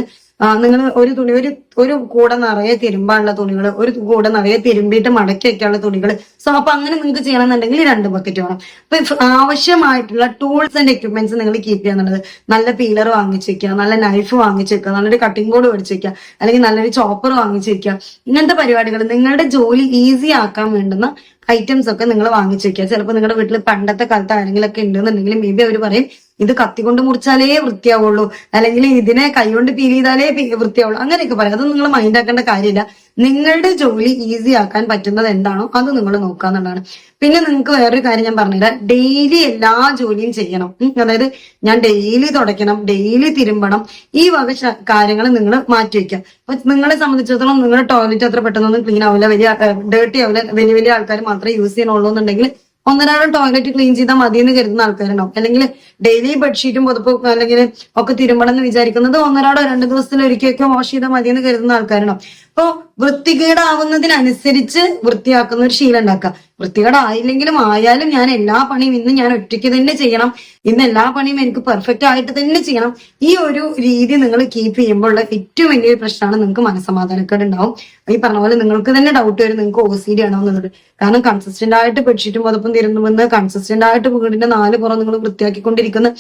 A: നിങ്ങൾ ഒരു തുണി ഒരു ഒരു കൂടെ നിറയെ തിരുമ്പാനുള്ള തുണികൾ ഒരു കൂടെ നിറയെ തിരുമ്പിയിട്ട് മടക്കി വെക്കാനുള്ള തുണികൾ സോ അപ്പൊ അങ്ങനെ നിങ്ങൾക്ക് ചെയ്യണമെന്നുണ്ടെങ്കിൽ രണ്ട് ബക്കറ്റ് വേണം. അപ്പൊ ആവശ്യമായിട്ടുള്ള ടൂൾസ് ആൻഡ് എക്യുപ്മെന്റ്സ് നിങ്ങൾ കീപ്പ് ചെയ്യാന്നുള്ളത് നല്ല പീലർ വാങ്ങിച്ചു വെക്കുക നല്ല നൈഫ് വാങ്ങിച്ചു വെക്കുക നല്ലൊരു കട്ടിംഗ് ബോർഡ് മേടിച്ചു വെക്കുക അല്ലെങ്കിൽ നല്ലൊരു ചോപ്പർ വാങ്ങിച്ചു വെക്കുക. ഇങ്ങനത്തെ പരിപാടികൾ നിങ്ങളുടെ ജോലി ഈസി ആക്കാൻ വേണ്ടുന്ന ഐറ്റംസ് ഒക്കെ നിങ്ങൾ വാങ്ങിച്ചു വെക്കുക. ചിലപ്പോൾ നിങ്ങളുടെ വീട്ടിൽ പണ്ടത്തെ കാലത്ത് ആരെങ്കിലും ഒക്കെ ഉണ്ടെന്നുണ്ടെങ്കിൽ മേ ബി അവർ പറയും ഇത് കത്തികൊണ്ട് മുറിച്ചാലേ വൃത്തിയാവുള്ളൂ. അല്ലെങ്കിൽ ഇതിനെ കൈകൊണ്ട് പീൽ ചെയ്താലേ വൃത്തിയാവുള്ളൂ. അങ്ങനെയൊക്കെ പറയും. അത് നിങ്ങൾ മൈൻഡ് ആക്കേണ്ട കാര്യമില്ല. നിങ്ങളുടെ ജോലി ഈസി ആക്കാൻ പറ്റുന്നത് എന്താണോ അത് നിങ്ങൾ നോക്കുക എന്നുള്ളതാണ്. പിന്നെ നിങ്ങൾക്ക് വേറൊരു കാര്യം ഞാൻ പറഞ്ഞുതരാം. ഡെയിലി എല്ലാ ജോലിയും ചെയ്യണം. അതായത് ഞാൻ ഡെയിലി തുടയ്ക്കണം ഡെയിലി തിരുമ്പണം. ഈ വക കാര്യങ്ങൾ നിങ്ങൾ മാറ്റി വയ്ക്കുക. അപ്പൊ നിങ്ങളെ സംബന്ധിച്ചിടത്തോളം നിങ്ങളുടെ ടോയ്ലറ്റ് അത്ര പെട്ടെന്നൊന്നും ക്ലീൻ ആവില്ല. വലിയ ഡേർട്ടി ആവില്ല. വലിയ വലിയ ആൾക്കാർ മാത്രമേ യൂസ് ചെയ്യണുള്ളൂ എന്നുണ്ടെങ്കിൽ ഒന്നരാടം ടോയ്ലറ്റ് ക്ലീൻ ചെയ്താൽ മതി എന്ന് കരുതുന്ന ആൾക്കാരുണ്ടാവും. അല്ലെങ്കിൽ ഡെയിലി ബെഡ്ഷീറ്റും പുതപ്പും അല്ലെങ്കിൽ ഒക്കെ തിരുമ്പണം എന്ന് വിചാരിക്കുന്നത് ഒന്നരാടോ രണ്ട് ദിവസത്തിൽ ഒരിക്കലൊക്കെ വാഷ് ചെയ്താൽ മതി എന്ന് കരുതുന്ന ആൾക്കാരുണ്ടാവും. അപ്പോ വൃത്തികേടാവുന്നതിനനുസരിച്ച് വൃത്തിയാക്കുന്ന ഒരു ശീലം ഉണ്ടാക്കുക. വൃത്തികേടായില്ലെങ്കിലും ആയാലും ഞാൻ എല്ലാ പണിയും ഇന്ന് ഞാൻ ഒറ്റയ്ക്ക് തന്നെ ചെയ്യണം. ഇന്ന് എല്ലാ പണിയും എനിക്ക് പെർഫെക്റ്റ് ആയിട്ട് തന്നെ ചെയ്യണം. ഈ ഒരു രീതി നിങ്ങൾ കീപ്പ് ചെയ്യുമ്പോൾ ഉള്ള ഏറ്റവും വലിയൊരു പ്രശ്നമാണ് നിങ്ങൾക്ക് മനസ്സമാധാനക്കേട് ഉണ്ടാവും. ഈ പറഞ്ഞ പോലെ നിങ്ങൾക്ക് തന്നെ ഡൗട്ട് വരും നിങ്ങൾക്ക് ഒ സി ഡി ആണോ എന്നുള്ളത്. കാരണം കൺസിസ്റ്റന്റ് ആയിട്ട് ബെഡ്ഷീറ്റും പുതപ്പും തിരുന്നുമെന്ന് കൺസിസ്റ്റന്റ് ആയിട്ട് വീടിന്റെ നാല് പുറം നിങ്ങൾ വൃത്തിയാക്കിക്കൊണ്ടിരിക്കുന്ന.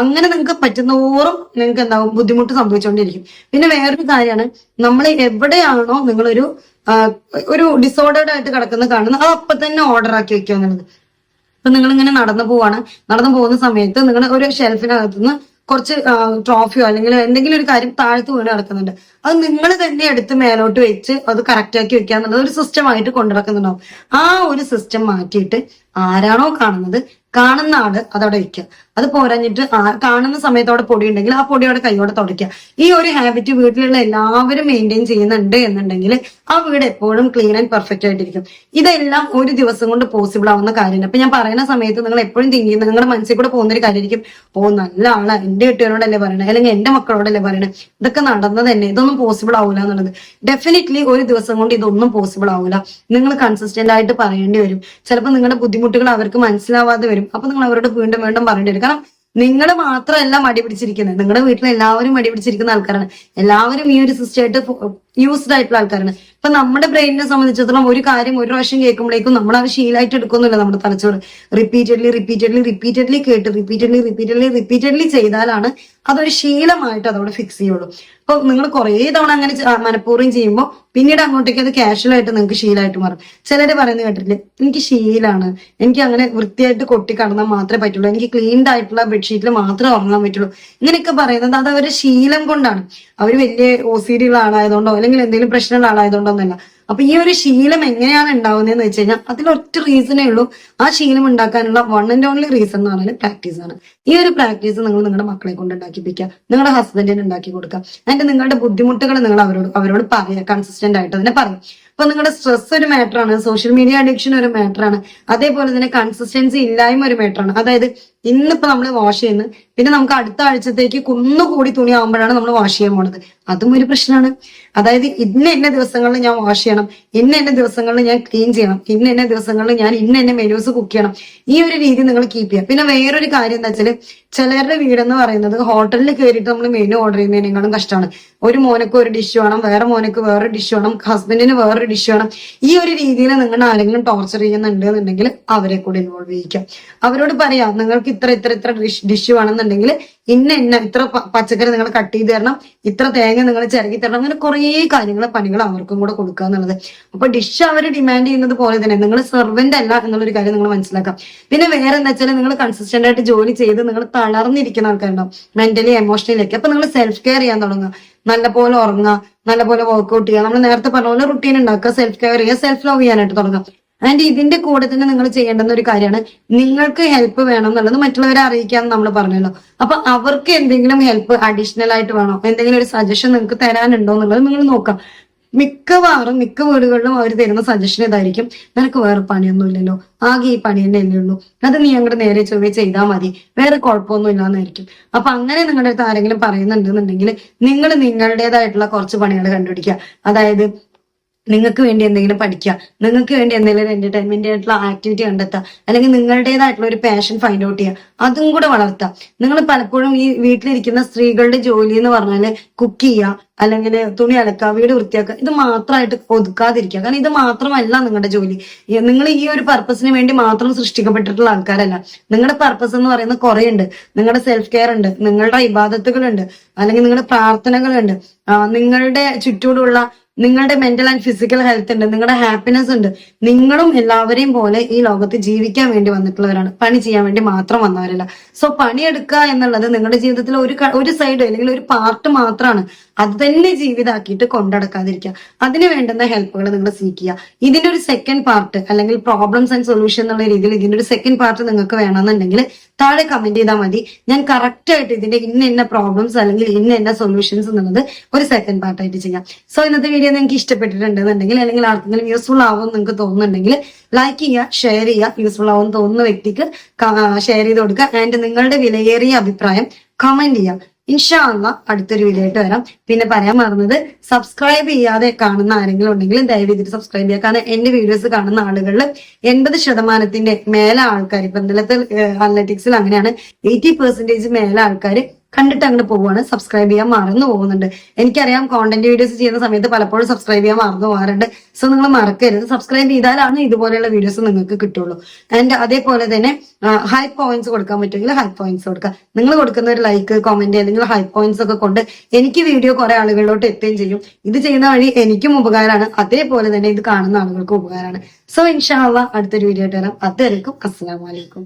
A: അങ്ങനെ നിങ്ങൾക്ക് പറ്റുന്നോറും നിങ്ങൾക്ക് എന്താവും? ബുദ്ധിമുട്ട് സംഭവിച്ചുകൊണ്ടിരിക്കും പിന്നെ വേറൊരു കാര്യമാണ് നമ്മൾ എവിടെയാണോ നിങ്ങളൊരു ഒരു ഡിസോർഡേഡ് ആയിട്ട് കിടക്കുന്ന കാണുന്നു അത് അപ്പൊ തന്നെ ഓർഡർ ആക്കി വെക്കുക എന്നുള്ളത്. അപ്പൊ നിങ്ങൾ ഇങ്ങനെ നടന്നു പോവാണ്. നടന്നു പോകുന്ന സമയത്ത് നിങ്ങൾ ഒരു ഷെൽഫിനകത്തുനിന്ന് കുറച്ച് ട്രോഫിയോ അല്ലെങ്കിൽ എന്തെങ്കിലും ഒരു കാര്യം താഴ്ത്തു വീണ് കിടക്കുന്നുണ്ട് അത് നിങ്ങൾ തന്നെ എടുത്ത് മേലോട്ട് വെച്ച് അത് കറക്റ്റ് ആക്കി വെക്കുക എന്നുള്ളത് ഒരു സിസ്റ്റം ആയിട്ട് കൊണ്ടുനടക്കുന്നുണ്ടാവും. ആ ഒരു സിസ്റ്റം മാറ്റിയിട്ട് ആരാണോ കാണുന്നത് കാണുന്ന ആൾ അതവിടെ വെക്കുക അത് പോരാഞ്ഞിട്ട് കാണുന്ന സമയത്ത് അവിടെ പൊടി ഉണ്ടെങ്കിൽ ആ പൊടി അവിടെ കൈയോടെ തുടയ്ക്കുക ഈ ഒരു ഹാബിറ്റ് വീട്ടിലുള്ള എല്ലാവരും മെയിന്റെയിൻ ചെയ്യുന്നുണ്ട് എന്നുണ്ടെങ്കിൽ ആ വീട് എപ്പോഴും ക്ലീൻ ആൻഡ് പെർഫെക്റ്റ് ആയിട്ടിരിക്കും. ഇതെല്ലാം ഒരു ദിവസം കൊണ്ട് പോസിബിൾ ആവുന്ന കാര്യമാണ് അപ്പൊ ഞാൻ പറയുന്ന സമയത്ത് നിങ്ങൾ എപ്പോഴും തിങ്ക് ചെയ്യുന്നത് നിങ്ങളുടെ മനസ്സിൽ കൂടെ പോകുന്ന ഒരു കാര്യമായിരിക്കും ഓ നല്ല ആളാ എന്റെ കുട്ടികളോടല്ലേ പറയണേ? അല്ലെങ്കിൽ എന്റെ മക്കളോടല്ലേ പറയണേ? ഇതൊക്കെ നടന്നത് തന്നെ ഇതൊന്നും പോസിബിൾ ആവില്ല എന്നുള്ളത്. ഡെഫിനറ്റ്ലി ഒരു ദിവസം കൊണ്ട് ഇതൊന്നും പോസിബിൾ ആവില്ല നിങ്ങൾ കൺസിസ്റ്റന്റ് ആയിട്ട് പറയേണ്ടി വരും. ചിലപ്പോൾ നിങ്ങളുടെ ബുദ്ധിമുട്ടുകൾ അവർക്ക് മനസ്സിലാവാതെ വരും. അപ്പൊ നിങ്ങൾ അവരോട് വീണ്ടും വീണ്ടും പറയേണ്ടി വരും. കാരണം നിങ്ങൾ മാത്രമല്ല മടി പിടിച്ചിരിക്കുന്നത്. നിങ്ങളുടെ വീട്ടിൽ എല്ലാവരും മടി പിടിച്ചിരിക്കുന്ന ആൾക്കാരാണ്. എല്ലാവരും ഈ ഒരു സിസ്റ്റമായിട്ട് യൂസ്ഡ് ആയിട്ടുള്ള ആൾക്കാരാണ്. ഇപ്പൊ നമ്മുടെ ബ്രെയിനിനെ സംബന്ധിച്ചിടത്തോളം ഒരു കാര്യം ഒരു പ്രാവശ്യം കേൾക്കുമ്പോഴേക്കും നമ്മൾ അത് ശീലമായിട്ട് എടുക്കുന്നില്ല നമ്മുടെ തലച്ചോറ്. റിപ്പീറ്റഡ്ലി റിപ്പീറ്റഡ്ലി റിപ്പീറ്റഡ്ലി കേട്ട് റിപ്പീറ്റഡ്ലി റിപ്പീറ്റഡ്ലി റിപ്പീറ്റഡ്ലി ചെയ്താലാണ് അതൊരു ശീലമായിട്ട് അതവിടെ ഫിക്സ് ചെയ്യുള്ളൂ. അപ്പൊ നിങ്ങൾ കുറേ തവണ അങ്ങനെ മനഃപൂർവം ചെയ്യുമ്പോൾ പിന്നീട് അങ്ങോട്ടേക്ക് അത് കാഷ്വൽ ആയിട്ട് നിങ്ങൾക്ക് ശീലമായിട്ട് മാറും. ചിലർ പറയുന്നത് കേട്ടിട്ടില്ലേ എനിക്ക് ശീലാണ്. എനിക്ക് അങ്ങനെ വൃത്തിയായിട്ട് കൊട്ടി കടന്നാൽ മാത്രമേ പറ്റുള്ളൂ. എനിക്ക് ക്ലീൻഡ് ആയിട്ടുള്ള ബെഡ്ഷീറ്റിൽ മാത്രമേ ഉറങ്ങാൻ പറ്റുള്ളൂ. ഇങ്ങനെയൊക്കെ പറയുന്നത് അത് അവരുടെ ശീലം കൊണ്ടാണ്. അവർ വലിയ ഒ സി ഡി ഉള്ള ആളായതുകൊണ്ടോ അല്ലെങ്കിൽ എന്തെങ്കിലും പ്രശ്നമുള്ള ആളായതുകൊണ്ടോ ഒന്നല്ല അപ്പൊ ഈ ഒരു ശീലം എങ്ങനെയാണ് ഉണ്ടാവുന്നതെന്ന് വെച്ച് കഴിഞ്ഞാൽ അതിലൊറ്റ റീസണേ ഉള്ളൂ. ആ ശീലം ഉണ്ടാക്കാനുള്ള വൺ ആൻഡ് ഓൺലി റീസൺ എന്ന് പറയുന്നത് പ്രാക്ടീസ് ആണ്. ഈ ഒരു പ്രാക്ടീസ് നിങ്ങൾ നിങ്ങളുടെ മക്കളെ കൊണ്ട് ഉണ്ടാക്കിപ്പിക്കുക നിങ്ങളുടെ ഹസ്ബൻഡിന് ഉണ്ടാക്കി കൊടുക്കുക അതിന്റെ നിങ്ങളുടെ ബുദ്ധിമുട്ടുകൾ നിങ്ങൾ അവരോട് അവരോട് പറയുക കൺസിസ്റ്റന്റ് ആയിട്ട് അതിനെ പറയും അപ്പൊ നിങ്ങളുടെ സ്ട്രെസ് ഒരു മാറ്ററാണ് സോഷ്യൽ മീഡിയ അഡിക്ഷൻ ഒരു മാറ്ററാണ് അതേപോലെ തന്നെ കൺസിസ്റ്റൻസി ഇല്ലായ്മ ഒരു മാറ്ററാണ് അതായത് ഇന്നിപ്പോ നമ്മൾ വാഷ് ചെയ്യുന്നത് പിന്നെ നമുക്ക് അടുത്ത ആഴ്ചത്തേക്ക് കുന്നുകൂടി തുണി ആകുമ്പോഴാണ് നമ്മൾ വാഷ് ചെയ്യാൻ പോണത്. അതും ഒരു പ്രശ്നമാണ് അതായത് ഇന്ന ഇന്ന ദിവസങ്ങളിൽ ഞാൻ വാഷ് ചെയ്യണം. ഇന്ന ഇന്ന ദിവസങ്ങളിൽ ഞാൻ ക്ലീൻ ചെയ്യണം. ഇന്ന ഇന്ന ദിവസങ്ങളിൽ ഞാൻ ഇന്ന ഇന്ന മെനൂസ് കുക്ക് ചെയ്യണം. ഈ ഒരു രീതി നിങ്ങൾ കീപ്പ് ചെയ്യാം പിന്നെ വേറൊരു കാര്യം എന്താ വെച്ചാൽ ചിലരുടെ വീടെന്ന് പറയുന്നത് ഹോട്ടലിൽ കയറിയിട്ട് നമ്മൾ മെനു ഓർഡർ ചെയ്യുന്നതിനേക്കാളും കഷ്ടമാണ്. ഒരു മോനക്ക് ഒരു ഡിഷ് വേണം വേറെ മോനക്ക് വേറെ ഡിഷ് വേണം ഹസ്ബൻഡിന് വേറൊരു ഡിഷ് വേണം. ഈ ഒരു രീതിയിൽ നിങ്ങളുടെ ആരെങ്കിലും ടോർച്ചർ ചെയ്യുന്നുണ്ട് എന്നുണ്ടെങ്കിൽ അവരെ കൂടി ഇൻവോൾവ് ചെയ്യിക്കാം. അവരോട് പറയാം നിങ്ങൾക്ക് ഇത്ര ഇത്ര ഇത്ര ഡിഷ് ഡിഷ് വേണമെന്നുണ്ടെങ്കിൽ ഇന്ന ഇന്ന ഇത്ര പച്ചക്കറി നിങ്ങൾ കട്ട് ചെയ്ത് തരണം ഇത്ര തേങ്ങ നിങ്ങൾ ചിരകി തരണം അങ്ങനെ കുറേ കാര്യങ്ങൾ പണികൾ അവർക്കും കൂടെ കൊടുക്കുക എന്നുള്ളത്. അപ്പൊ ഡിഷ് അവർ ഡിമാൻഡ് ചെയ്യുന്നത് പോലെ തന്നെ നിങ്ങൾ സെർവന്റ് അല്ല എന്നുള്ളൊരു കാര്യം നിങ്ങൾ മനസ്സിലാക്കാം. പിന്നെ വേറെ എന്താ വെച്ചാൽ നിങ്ങൾ കൺസിസ്റ്റന്റ് ആയിട്ട് ജോലി ചെയ്ത് നിങ്ങൾ തളർന്നിരിക്കുന്ന ആൾക്കാരുണ്ടാവും മെന്റലി എമോഷണലി ഒക്കെ. അപ്പൊ നിങ്ങൾ സെൽഫ് കെയർ ചെയ്യാൻ തുടങ്ങുക. നല്ലപോലെ ഉറങ്ങുക നല്ലപോലെ വർക്ക്ഔട്ട് ചെയ്യുക. നമ്മൾ നേരത്തെ പറഞ്ഞ പോലെ റുട്ടീൻ ഉണ്ടാക്കുക സെൽഫ് കെയർ ചെയ്യുക സെൽഫ് ലവ് ചെയ്യാനായിട്ട് തുടങ്ങാം ആൻഡ് ഇതിന്റെ കൂടെ തന്നെ നിങ്ങൾ ചെയ്യേണ്ടുന്ന ഒരു കാര്യമാണ്. നിങ്ങൾക്ക് ഹെൽപ്പ് വേണം എന്നുള്ളത് മറ്റുള്ളവരെ അറിയിക്കാന്ന് നമ്മൾ പറഞ്ഞല്ലോ. അപ്പൊ അവർക്ക് എന്തെങ്കിലും ഹെൽപ്പ് അഡീഷണൽ ആയിട്ട് വേണോ? എന്തെങ്കിലും ഒരു സജഷൻ നിങ്ങൾക്ക് തരാനുണ്ടോ എന്നുള്ളത് നിങ്ങൾ നോക്കാം. മിക്കവാറും മിക്ക വീടുകളിലും അവർ തരുന്ന സജഷൻ ഇതായിരിക്കും. നിനക്ക് വേറെ പണിയൊന്നും ഇല്ലല്ലോ. ആകെ ഈ പണി തന്നെ അല്ലേ ഉള്ളൂ. അത് നീ അങ്ങോട്ട് നേരെ ചൊവ്വേ ചെയ്താൽ മതി. വേറെ കുഴപ്പമൊന്നും ഇല്ലാന്നായിരിക്കും. അപ്പൊ അങ്ങനെ നിങ്ങളുടെ അടുത്ത് ആരെങ്കിലും പറയുന്നുണ്ടെന്നുണ്ടെങ്കിൽ നിങ്ങൾ നിങ്ങളുടേതായിട്ടുള്ള കുറച്ച് പണികൾ കണ്ടുപിടിക്കുക. അതായത് നിങ്ങൾക്ക് വേണ്ടി എന്തെങ്കിലും പഠിക്കുക. നിങ്ങൾക്ക് വേണ്ടി എന്തെങ്കിലും എന്റർടൈൻമെന്റ് ആയിട്ടുള്ള ആക്ടിവിറ്റി കണ്ടെത്തുക. അല്ലെങ്കിൽ നിങ്ങളുടേതായിട്ടുള്ള ഒരു പാഷൻ ഫൈൻഡ് ഔട്ട് ചെയ്യുക. അതും കൂടെ വളർത്തുക. നിങ്ങൾ പലപ്പോഴും ഈ വീട്ടിലിരിക്കുന്ന സ്ത്രീകളുടെ ജോലി എന്ന് പറഞ്ഞാൽ കുക്ക് ചെയ്യുക. അല്ലെങ്കിൽ തുണി അലക്കുക വീട് വൃത്തിയാക്കുക. ഇത് മാത്രമായിട്ട് ഒതുക്കാതിരിക്കുക. കാരണം ഇത് മാത്രമല്ല നിങ്ങളുടെ ജോലി. നിങ്ങൾ ഈ ഒരു പർപ്പസിന് വേണ്ടി മാത്രം സൃഷ്ടിക്കപ്പെട്ടിട്ടുള്ള ആൾക്കാരല്ല. നിങ്ങളുടെ പർപ്പസ് എന്ന് പറയുന്നത് കുറെ ഉണ്ട് നിങ്ങളുടെ സെൽഫ് കെയർ ഉണ്ട്. നിങ്ങളുടെ ഇബാദത്തുകളുണ്ട്. അല്ലെങ്കിൽ നിങ്ങളുടെ പ്രാർത്ഥനകളുണ്ട്. നിങ്ങളുടെ ചുറ്റോടുള്ള നിങ്ങളുടെ മെന്റൽ ആൻഡ് ഫിസിക്കൽ ഹെൽത്ത് ഉണ്ട് നിങ്ങളുടെ ഹാപ്പിനെസ് ഉണ്ട്. നിങ്ങളും എല്ലാവരെയും പോലെ ഈ ലോകത്ത് ജീവിക്കാൻ വേണ്ടി വന്നിട്ടുള്ളവരാണ്. പണി ചെയ്യാൻ വേണ്ടി മാത്രം വന്നവരല്ല. സോ പണിയെടുക്കുക എന്നുള്ളത് നിങ്ങളുടെ ജീവിതത്തിൽ ഒരു ഒരു സൈഡ് അല്ലെങ്കിൽ ഒരു പാർട്ട് മാത്രമാണ് അത് തന്നെ ജീവിതമാക്കിയിട്ട് കൊണ്ടടക്കാതിരിക്കുക. അതിന് വേണ്ടുന്ന ഹെൽപ്പുകൾ നിങ്ങൾ സീക്കുക ഇതിന്റെ ഒരു സെക്കൻഡ് പാർട്ട് അല്ലെങ്കിൽ പ്രോബ്ലംസ് ആൻഡ് സൊല്യൂഷൻ എന്നുള്ള രീതിയിൽ ഇതിന്റെ ഒരു സെക്കൻഡ് പാർട്ട് നിങ്ങൾക്ക് വേണമെന്നുണ്ടെങ്കിൽ താഴെ കമന്റ് ചെയ്താൽ മതി. ഞാൻ കറക്റ്റ് ആയിട്ട് ഇതിന്റെ ഇന്ന ഇന്ന പ്രോബ്ലംസ് അല്ലെങ്കിൽ ഇന്ന ഇന്ന സൊല്യൂഷൻസ് എന്നുള്ളത് ഒരു സെക്കൻഡ് പാർട്ടായിട്ട് ചെയ്യാം. സോ ഇന്നത്തെ വീഡിയോ നിങ്ങൾക്ക് ഇഷ്ടപ്പെട്ടിട്ടുണ്ടെന്നുണ്ടെങ്കിൽ അല്ലെങ്കിൽ ആർക്കെങ്കിലും യൂസ്ഫുൾ ആവും നിങ്ങൾക്ക് തോന്നുന്നുണ്ടെങ്കിൽ ലൈക്ക് ചെയ്യുക ഷെയർ ചെയ്യുക യൂസ്ഫുൾ ആവും തോന്നുന്ന വ്യക്തിക്ക് ഷെയർ ചെയ്ത് കൊടുക്കുക. ആൻഡ് നിങ്ങളുടെ വിലയേറിയ അഭിപ്രായം കമന്റ് ചെയ്യാം. ഇൻഷാ അള്ളാ അടുത്തൊരു വീഡിയോ വരാം. പിന്നെ പറയാൻ മറന്നത് സബ്സ്ക്രൈബ് ചെയ്യാതെ കാണുന്ന ആരെങ്കിലും ഉണ്ടെങ്കിൽ ദയവ് ചെയ്തിട്ട് സബ്സ്ക്രൈബ് ചെയ്യുക. കാരണം എന്റെ വീഡിയോസ് കാണുന്ന ആളുകളിൽ എൺപത് ശതമാനത്തിന്റെ മേലെ ആൾക്കാർ ഇപ്പൊ ഇന്നലത്തെ അനലറ്റിക്സിൽ അങ്ങനെയാണ്. എയ്റ്റി പെർസെന്റേജ് മേലെ ആൾക്കാർ കണ്ടിട്ട് അങ്ങോട്ട് പോവുകയാണ് സബ്സ്ക്രൈബ് ചെയ്യാൻ മറന്നു പോകുന്നുണ്ട്. എനിക്കറിയാം കോണ്ടന്റ് വീഡിയോസ് ചെയ്യുന്ന സമയത്ത് പലപ്പോഴും സബ്സ്ക്രൈബ് ചെയ്യാൻ മറന്നു പോകാറുണ്ട്. സോ നിങ്ങൾ മറക്കരുത്. സബ്സ്ക്രൈബ് ചെയ്താലാണ് ഇതുപോലെയുള്ള വീഡിയോസ് നിങ്ങൾക്ക് കിട്ടുള്ളൂ. ആൻഡ് അതേപോലെ തന്നെ ഹൈ പോയിന്റ്സ് കൊടുക്കാൻ പറ്റുമെങ്കിൽ ഹൈ പോയിന്റ്സ് കൊടുക്കുക. നിങ്ങൾ കൊടുക്കുന്ന ഒരു ലൈക്ക് കോമന്റ് അല്ലെങ്കിൽ ഹൈ പോയിന്റ്സ് ഒക്കെ കൊണ്ട് എനിക്ക് വീഡിയോ കുറെ ആളുകളിലോട്ട് എത്തുകയും ചെയ്യും. ഇത് ചെയ്യുന്ന വഴി എനിക്കും ഉപകാരമാണ്. അതേപോലെ തന്നെ ഇത് കാണുന്ന ആളുകൾക്കും ഉപകാരമാണ്. സോ ഇൻഷാള്ള അടുത്തൊരു വീഡിയോ ആയിട്ട് വരാം. അതുവരെയും അസ്സാം വലൈക്കും